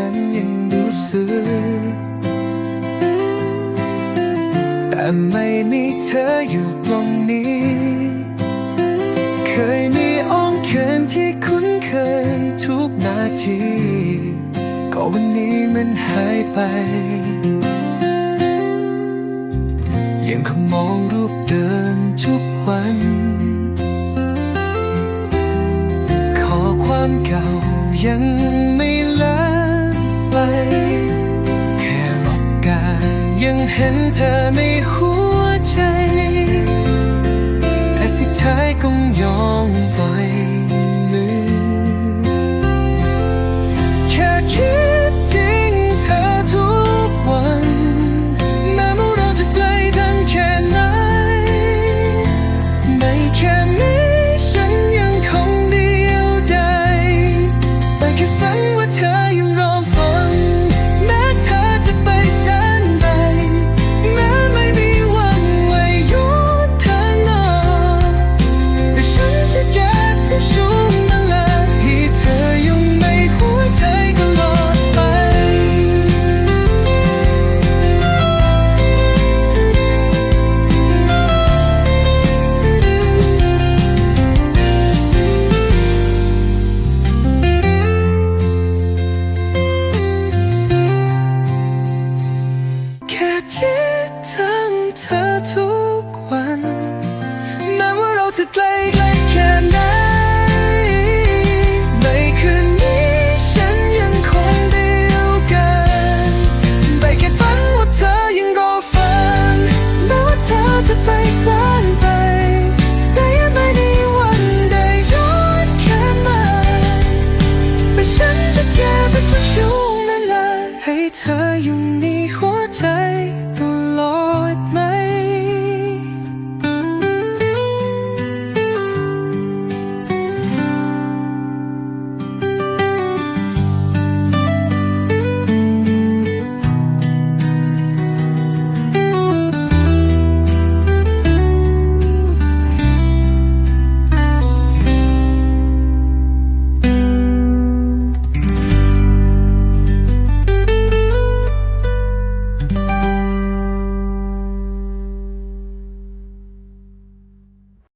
ฉันยังรู้สึก แต่ไม่มีเธออยู่ตรงนี้ เคยมีอ้อมแขนที่คุ้นเคยทุกนาที ก็วันนี้มันหายไป ยังคงมองรูปเดิมทุกวัน ขอความเก่ายังไม่ เห็นเธอในหัวใจแต่สุดท้ายก็ยอม เธอทุกวันแม้ว่าเราจะไกลไกลแค่ไหนในคืนนี้ฉันยังคงเดียวกันได้แค่ฝันว่าเธอยังรอฟังแม้ว่าเธอจะไปแสนไปแต่ยังไม่มีวันได้ย้อนแค่ไหนแต่ฉันจะเก็บไว้ทุกช่วงเวลาให้เธออยู่ในหัวใจ